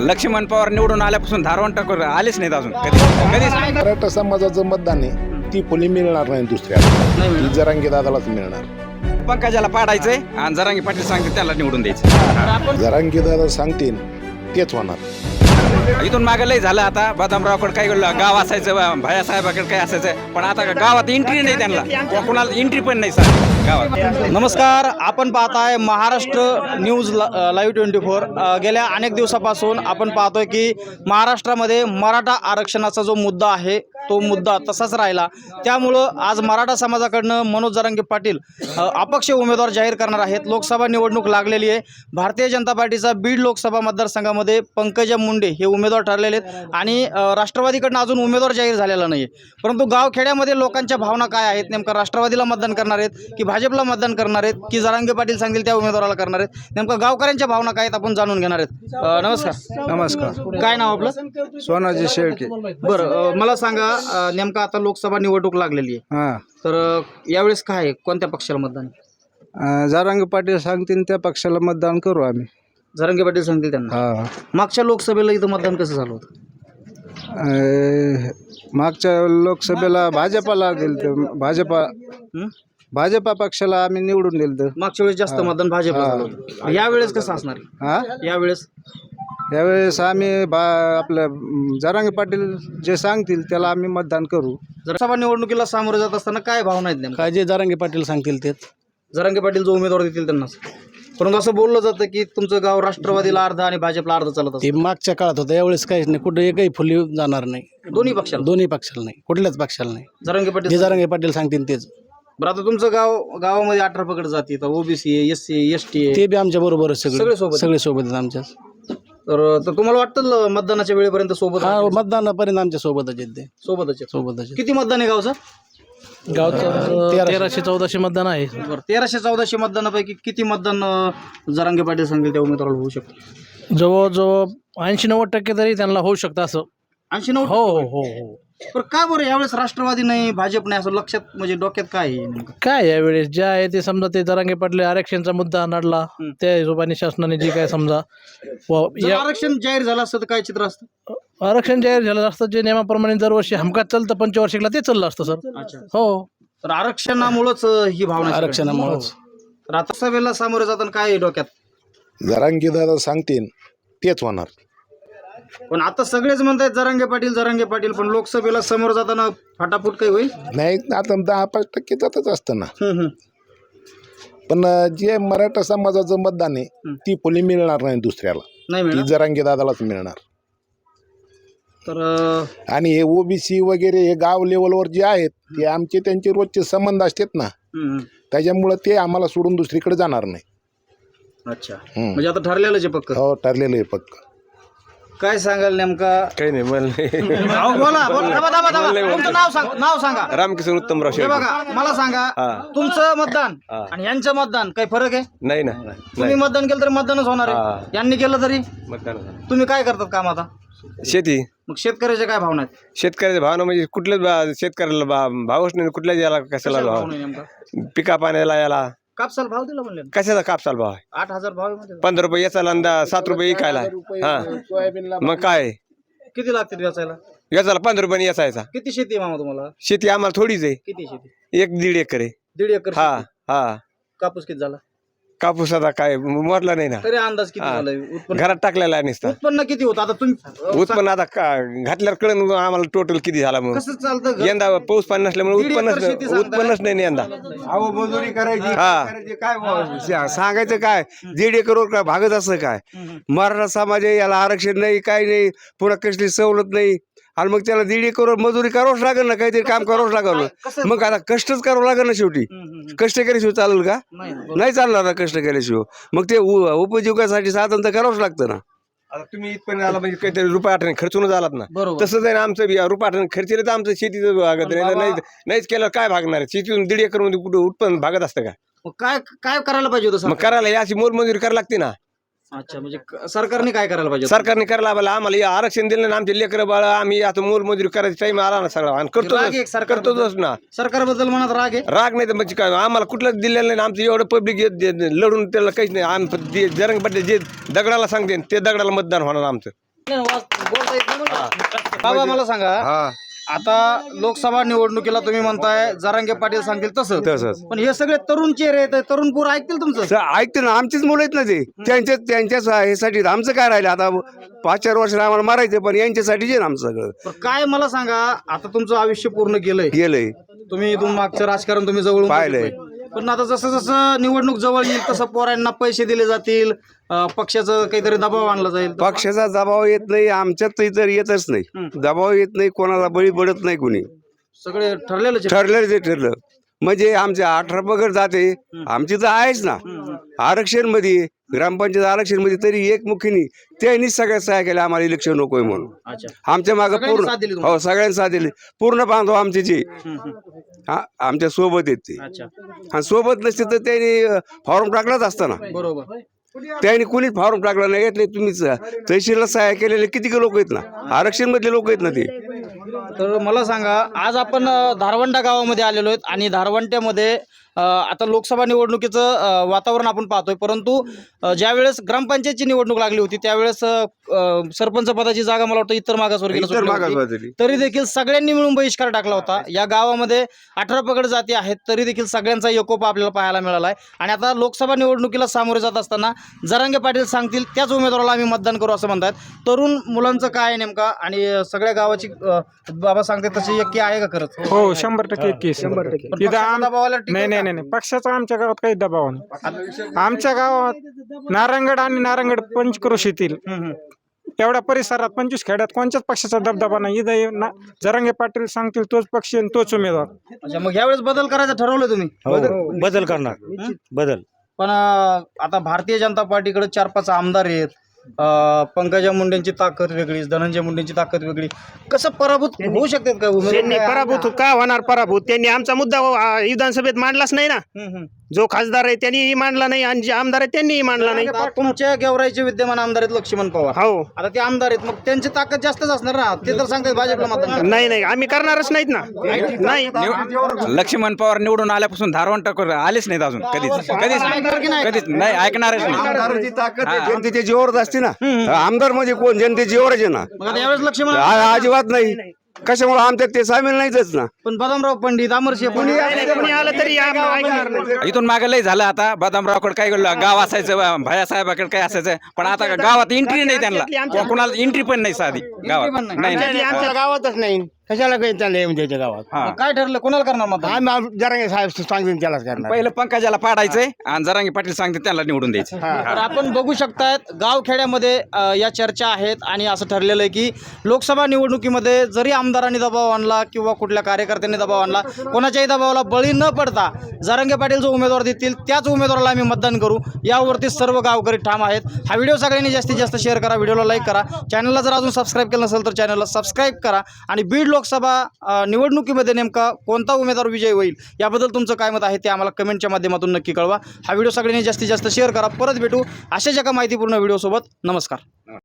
लक्ष्मण पवार निवडून आल्यापासून धारवण टाकूर आलेच नाहीत अजून. कधी कधीच. मराठा समाजाचं मतदान आहे ती फुली मिळणार नाही दुसऱ्याला ती जरांगे दादालाच मिळणार. पंकजाला पाडायचंय आणि जरांगी पाटील सांगते त्याला निवडून द्यायचं जरांगे दादा सांगतील तेच होणार. इथून मागे लय झालं आता. बदामरावकडे काय गाव असायचं भयासाहेबाकडे काय असायचं. पण आता गावात एंट्री नाही त्यांना. कोणाला एंट्री पण नाही सर. गावात. नमस्कार आपण पाहताय Maharashtra news live twenty four गेल्या अनेक दिवसापासून आपण पाहतोय की महाराष्ट्रामध्ये मराठा आरक्षणाचा जो मुद्दा आहे तो मुद्दा तसाच राहिला. त्यामुळं आज मराठा समाजाकडनं मनोज जरांगे पाटील अपक्ष उमेदवार जाहीर करणार आहेत. लोकसभा निवडणूक लागलेली आहे. भारतीय जनता पार्टीचा बीड लोकसभा मतदारसंघामध्ये पंकजा मुंडे हे उमेदवार ठरलेले आहेत. आणि राष्ट्रवादीकडनं अजून उमेदवार जाहीर झालेला नाही आहे परंतु गावखेड्यामध्ये लोकांच्या भावना काय आहेत? नेमकं राष्ट्रवादीला मतदान करणार आहेत की भाजपला मतदान करणार आहेत की जरांगे पाटील सांगतील त्या उमेदवाराला करणार आहेत? नेमकं गावकऱ्यांच्या भावना काय आहेत? आपण जाणून घेणार आहेत. नमस्कार. नमस्कार. काय नाव आपलं? सोनाजी शेळके. बरं मला सांगा अ, नेमकं आता लोकसभा निवडणूक लागलेली आहे. हा. तर अ, यावेळेस काय आहे? कोणत्या पक्षाला मतदान अं, जारांग पाटील सांगतील त्या पक्षाला मतदान करू आम्ही. जरांगे पाटील सांगतील त्यांना? हा. मागच्या लोकसभेला इथं मतदान कसं झालं होतं? अं, मागच्या लोकसभेला भाजपाला तर भाजपा हं? भाजपा पक्षाला आम्ही निवडून दिलं मागच्या वेळेस जास्त मतदान भाजपला झालं होतं. यावेळेस कसं असणार आहे? हा? यावेळेस? यावेळेस आम्ही बा आपलं जारांगे पाटील जे सांगतील त्याला आम्ही मतदान करू. लोकसभा निवडणुकीला सामोरे जात असताना काय भावना आहेत नेमकं? काय जे जारांगे पाटील सांगतील तेच. जरांगे पाटील जो उमेदवार देतील त्यांनाच परंतु असं बोललं जातं की तुमचं गाव राष्ट्रवादीला अर्ध आणि भाजपला अर्ध चालत ते मागच्या काळात होतं यावेळेस काहीच नाही. कुठं एकही फुली जाणार नाही. दोन्ही पक्षाला? दोन्ही पक्षाला नाही. कुठल्याच पक्षाला नाही. जरांगे जे पाटील जारांगे पाटील सांगतील तेच. बरं आता तुमचं गाव गावामध्ये अठरा पकड जाती. OBC S C S T आहे ते बी आमच्या बरोबर सगळे सगळे. सोबत. सगळे सोबत आहेत आमच्या तर तर तुम्हाला वाटतं मतदानाच्या वेळेपर्यंत सोबत हा मतदानापर्यंत आमच्या सोबतच आहेत ते. सोबतच आहे. सोबतच. किती मतदान आहे गावचं? गावचं तेराशे. चौदाशे मतदान आहे. बरं तेराशे चौदाशे मतदानापैकी किती मतदान अं, जरांगे पाटील सांगतील त्या उमेदवाराला होऊ शकतं? जवळजवळ ऐंशी नव्वद टक्के तरी त्यांना होऊ शकतं असं. ऐंशी नऊ हो हो हो हो. बरं का बरं यावेळेस राष्ट्रवादी नाही भाजप नाही असं लक्षात म्हणजे डोक्यात काय आहे नेमकं? काय यावेळेस जे आहे ते समजा ते जरांगे पाटले आरक्षणचा मुद्दा नडला हं. त्या हिशोबाने शासनाने जे काय समजा व जर या आरक्षण जाहीर झालं असतं तर काय चित्र असतं? आरक्षण जाहीर झालं असतं जे नियमाप्रमाणे दरवर्षी हमखास चालतं पंचवार्षिकला ते चाललं असतं सर. हो. तर आरक्षणामुळंच ही भावना आहे सगळ्या. आरक्षणामुळेच. तर आता सभेला सामोरे जाताना काय आहे डोक्यात? जरांगे दादा सांगतील तेच होणार. पण आता सगळेच म्हणतात जरांगे पाटील जरांगे पाटील पण लोकसभेला समोर जाताना फाटाफूट काही होईल? नाही आता दहा पाच टक्के जातच असतं ना. हम्म, हम्म. पण जे मराठा समाजाचं मतदान आहे ती फुली मिळणार नाही दुसऱ्याला. नाही ती जरांगे दादालाच मिळणार. तर अं, आणि हे ओबीसी वगैरे हे गाव लेवलवर जे आहेत ते आमचे त्यांचे रोजचे संबंध असतात ना. हम्म, हम्म. त्याच्यामुळं ते आम्हाला सोडून दुसरीकडे जाणार नाही. अच्छा. हम्म. म्हणजे आता ठरलेलंच आहे पक्क. हो ठरलेलं आहे पक्क. काय सांगाल नेमका? काही नाही मला नाही. अहो, बोला बोला थांबा, थांबा, थांबा. तुमचं नाव सांग नाव सांगा. रामकिशन उत्तमराव हे शेळके. बघा मला सांगा तुमचं मतदान हा. आणि यांचं मतदान काही फरक आहे? नाही ना तुम्ही मतदान केलं तरी मतदानच होणार आहे. यांनी केलं तरी? मतदान तुम्ही काय करतात काम आता? शेती. मग शेतकऱ्याच्या काय भावना आहेत? शेतकऱ्याच्या भावना म्हणजे कुठल्याच बा- शेतकऱ्याला बा- भावच नाही. कुठल्याच याला कशाला कशाला भाव? भाव नाही नेमका? पिका पाण्याला याला. कापसाला भाव दिला म्हणले ना. कशाचा कापसाला भाव? आहे आठ हजार भाव आहे. पंधरा रुपये याचा अंदा सात रुपये इकायला हा. मग काय? किती लागतील व्याचायला याचाला पंधरा रुपये याचा याचा किती शेती आहे मामा तुम्हाला? शेती आम्हाला थोडीच आहे. किती शेती? एक दीड एकर आहे. दीड एकर हा शेती. हा. कापूस किती झाला? कापूस आता काय मोडला नाही ना तरी अंदाज किती हा. झालाय उत्पन्न घरात टाकलेला आहे नुसता उत्पन्न किती होतं आता तुम्ही उत्पन्न आता का घातल्यावर कळण आम्हाला टोटल किती झाला मग कसं चालतं घर? यंदा पाऊस पाणी नसल्यामुळे दीड एकर उत्पन्नच शेती सांगताय. उत्पन्नच नाही ना यंदा अहो मजुरी करायची हा. करायची, काय सांगायचं काय दीड एकरवर काय भागत असं काय. मराठा समाज आहे याला आरक्षण नाही काय नाही पुन्हा कसली सवलत नाही आणि मग त्याला दीड एकरवर मजुरी करावंच लागेल ना काहीतरी काम करावंच लागेल मग आता कष्टच करावं लागेल ना शेवटी. कष्ट केल्याशिवाय चालेल का? नाही नाही चालणार ना कष्ट केल्याशिवाय. मग ते उपजीविकासाठी साधन तर करावंच लागतं ना. आता तुम्ही इथपर्यंत आला म्हणजे काहीतरी रुपया आठवणे खर्चूनच आलात ना. तसंच आहे ना आमचं रुपया आठवणे खर्चले तर आमचं शेतीचं भागत नाही. नाही नाहीच केलं काय भागणार? आहे? शेतीतून दीड एकरमध्ये कुठं उत्पन्न भागत असतं का? मग काय काय करायला पाहिजे होतं मग? करायला अशी मोलमजुरी करायला लागते ना. अच्छा म्हणजे क- सरकारने काय करायला पाहिजे? सरकारने करायला आम्हाला हे आरक्षण दिलं ना आमचे लेकर बाळ आम्ही आता मोलमजुरी करायचा टाइम आला ना सगळा आणि राग आहे करतो सरकारबद्दल. करतोच ना. सरकारबद्दल मनात राग आहे? राग नाही तर म्हणजे काय आम्हाला कुठलंच दिलेलं नाही आमचं एवढं पब्लिक लढून त्याला काहीच नाही. आम्ही जरंग पडले जे दगडाला सांगते ते दगडाला मतदान होणार आमचं. बाबा मला सांगा हा. आता लोकसभा निवडणुकीला तुम्ही म्हणताय जरांगे पाटील सांगतील तसं. तसंच. पण हे सगळे तरुण चेहरे आहेत तरुण पोरं ऐकतील तुमचं? स- ऐकते ना आमचीच मुलं आहेत ना ते. त्यांच्या त्यांच्याच ह्यासाठी आमचं काय राहिलं? आता पाच चार वर्ष आम्हाला मारायचं पण यांच्यासाठी जे ना आमचं सगळं. पण काय मला सांगा आता तुमचं आयुष्य पूर्ण गेलंय. गेलंय. तुम्ही इथून मागचं राजकारण तुम्ही जवळून पाहिलंय. पण आता जसं जसं निवडणूक जवळ येईल तसं पोरांना पैसे दिले जातील अं, पक्षाचं काहीतरी दबाव आणला जाईल. पक्षाचा दबाव येत नाही आमच्यात तर येतच नाही. दबाव येत नाही कोणाला बळी पडत नाही कोणी. सगळे ठरलेलं ठरलं ते ठरलं. म्हणजे आमच्या अठरा पगड जाते. आमची तर आहेच ना. आरक्षणमध्ये ग्रामपंचायत आरक्षणमध्ये तरी एक मुखीनी त्यांनी सगळ्यात सहाय्य केल्या आम्हाला इलेक्शन नकोय म्हणून. आमच्या मागे पूर्ण? हो सगळ्यांनी साथ दिली. पूर्ण बांधव आमचे जे. हा, आमच्यासोबत आहेत ते. अच्छा. आणि सोबत नसते तर त्यांनी फॉर्म टाकलाच असताना बरोबर. त्यांनी कुणीच फॉर्म टाकला नाही घेतले तुम्हीच. तहसीलला सहाय्य केलेले किती लोक आहेत ना? आरक्षण मधले लोक आहेत ना ते? तर मला सांगा आज आपण धारवंडा गावामध्ये आलेलो आहेत आणि धारवंट्यामध्ये आता लोकसभा निवडणुकीचं वातावरण आपण पाहतोय. परंतु ज्यावेळेस ग्रामपंचायतची निवडणूक लागली होती त्यावेळेस सरपंच पदाची जागा मला वाटतं इतर मागासवर्गीय. तरी देखील सगळ्यांनी मिळून बहिष्कार टाकला होता. या गावामध्ये अठरा पगड जाती आहेत तरी देखील सगळ्यांचा एकोपा आपल्याला पाहायला मिळाला आहे. आणि आता लोकसभा निवडणुकीला सामोरे जात असताना जरांगे पाटील सांगतील त्याच उमेदवाराला आम्ही मतदान करू असं म्हणतात. तरुण मुलांचं काय आहे नेमका? आणि सगळ्या गावाची बाबा सांगते तशी यक्की आहे का खरंच? हो शंभर टक्के शंभर टक्के. नाही नाही. पक्षाचा आमच्या गावात काही दबाव नाही. आमच्या गावात नारायणगड आणि नारायणगड पंचक्रोशीतील हम्म. एवढ्या परिसरात पंचवीस खेड्यात कोणत्याच पक्षाचा दबदबा नाही. इथं जरांगे पाटील सांगतील तोच पक्ष आणि तोच उमेदवार. अच्छा मग यावेळेस बदल करायचं ठरवलं तुम्ही? हो, बदल करणार. बदल. पण आता भारतीय जनता पार्टीकडे चार पाच आमदार आहेत. पंकजा मुंडेंची ताकद वेगळी धनंजय मुंडेंची ताकद वेगळी. कसं पराभूत होऊ शकतात का? त्यांनी पराभूत का होणार पराभूत? त्यांनी आमचा मुद्दा अ, विधानसभेत मांडलाच नाही ना. हम्म, हम्म. जो खासदार आहे त्यांनीही मांडला नाही आणि जे आमदार आहे त्यांनीही मांडला नाही. आता तुमच्या गेवराईचे विद्यमान आमदार आहेत लक्ष्मण पवार. हो. आता ते आमदार आहेत मग त्यांची ताकद जास्तच असणार ना? ते तर सांगतात भाजपला मतदान करा. नाही नाही आम्ही करणारच नाहीत ना. नाही. लक्ष्मण पवार निवडून आल्यापासून धारवंट आलेच नाहीत अजून कधीच. कधीच कधीच नाही ऐकणारच नाही. आमदाराची ताकद आहे, जनतेच्या जीवावरच असते ना. आमदार म्हणजे कोण? जनतेच्या जीवावरच आहे ना. मग आता यावेळेस लक्ष्मण आ- अजिबात नाही. कशामुळे आमच्यात ते सामील नाहीतच ना? पण बदामराव पंडित कोणी आलं तरी आम्ही ऐकणार नाही इथून मागे लय झालं आता. बदामरावकडे काय गाव असायचं भया साहेबाकडे काय असायचं? पण आता गावात एंट्री नाही त्यांना. कोणाला एंट्री पण नाही साधी गावात. नाही. नाही नाही. आमच्या गावातच नाही. कशाला काही येऊन गावात? हा. मग काय ठरलं? कोणाला करणार मतदान आम्ही जरा साहेब सांगतील त्यालाच करणार. पहिलं पंकजाला पाडायचंय आणि जरांगी पाटील सांगते त्यांना निवडून द्यायचं. तर आपण बघू शकतायत गावखेड्यामध्ये अ, या चर्चा आहेत आणि असं ठरलेलं आहे की लोकसभा निवडणुकीमध्ये जरी आमदारांनी दबाव आणला किंवा कुठल्या कार्यकर्त्यांनी दबाव आणला कोणाच्याही दबावाला बळी न पडता जरांगे पाटील जो उमेदवार देतील त्याच उमेदवाराला आम्ही मतदान करू. यावरती सर्व गावकरी ठाम आहेत. हा व्हिडिओ सगळ्यांनी जास्तीत जास्त शेअर करा व्हिडिओला लाईक करा. चॅनलला जर अजून सबस्क्राईब केलं नसेल तर चॅनलला सबस्क्राईब करा आणि बीड लोकसभा निवडणुकीमध्ये नेमका कोणता उमेदवार विजय होईल? याबद्दल तुमचं काय मत आहे ते आम्हाला कमेंटच्या माध्यमातून नक्की कळवा. हा व्हिडिओ सगळ्यांनी जास्तीत जास्त शेअर करा. परत भेटू अशाच एका माहितीपूर्ण व्हिडिओसोबत. नमस्कार.